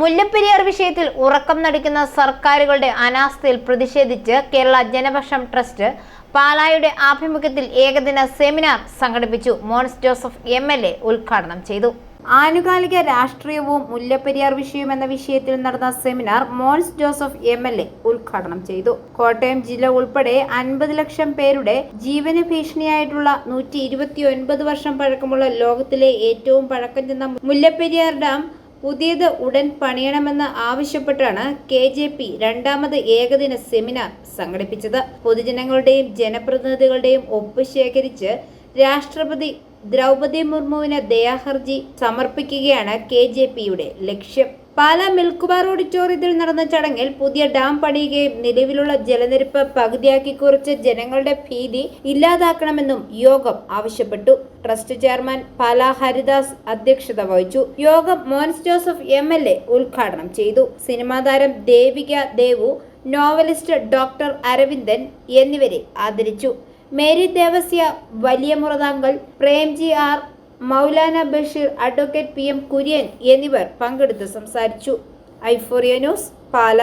മുല്ലപ്പെരിയാർ വിഷയത്തിൽ ഉറക്കം നടിക്കുന്ന സർക്കാരുകളുടെ അനാസ്ഥയിൽ പ്രതിഷേധിച്ച് കേരള ജനപക്ഷം ട്രസ്റ്റ് പാലായുടെ ആഭിമുഖ്യത്തിൽ ഏകദിന സെമിനാർ സംഘടിപ്പിച്ചു. Mons Joseph M L A ഉദ്ഘാടനം ചെയ്തു. ആനുകാലിക രാഷ്ട്രീയവും മുല്ലപ്പെരിയാർ വിഷയവും എന്ന വിഷയത്തിൽ നടന്ന seminar Mons Joseph M L A ഉദ്ഘാടനം ചെയ്തു. കോട്ടയം ജില്ല ഉൾപ്പെടെ അൻപത് ലക്ഷം പേരുടെ ജീവന ഭീഷണിയായിട്ടുള്ള നൂറ്റി വർഷം പഴക്കമുള്ള ലോകത്തിലെ ഏറ്റവും പഴക്കം ചെന്ന മുല്ലപ്പെരിയാർ ഡാം പുതിയത് ഉടൻ പണിയണമെന്ന് ആവശ്യപ്പെട്ടാണ് കെ ജെ പി രണ്ടാമത് ഏകദിന സെമിനാർ സംഘടിപ്പിച്ചത്. പൊതുജനങ്ങളുടെയും ജനപ്രതിനിധികളുടെയും ഒപ്പ് ശേഖരിച്ച് രാഷ്ട്രപതി ദ്രൗപദി മുർമുവിന് ദയാഹർജി സമർപ്പിക്കുകയാണ് കെ ജെ പിയുടെ ലക്ഷ്യം. പാല മിൽക്കുബാർ ഓഡിറ്റോറിയത്തിൽ നടന്ന ചടങ്ങിൽ പുതിയ ഡാം പണിയുകയും നിലവിലുള്ള ജലനിരപ്പ് പകുതിയാക്കി കുറിച്ച് ജനങ്ങളുടെ ഭീതി ഇല്ലാതാക്കണമെന്നും യോഗം ആവശ്യപ്പെട്ടു. ട്രസ്റ്റ് ചെയർമാൻ പാലാ ഹരിദാസ് അധ്യക്ഷത വഹിച്ചു. യോഗം Mons Joseph M L A ഉദ്ഘാടനം ചെയ്തു. സിനിമാ താരം ദേവിക ദേവു നോവലിസ്റ്റ് ഡോക്ടർ അരവിന്ദൻ എന്നിവരെ ആദരിച്ചു. മേരി ദേവസ്യ വലിയ Murathangal Premji R Maulana Basheer advocate P M Kurian എന്നിവർ പങ്കെടുത്ത് സംസാരിച്ചു. ഐഫോറിയ ന്യൂസ് പാല.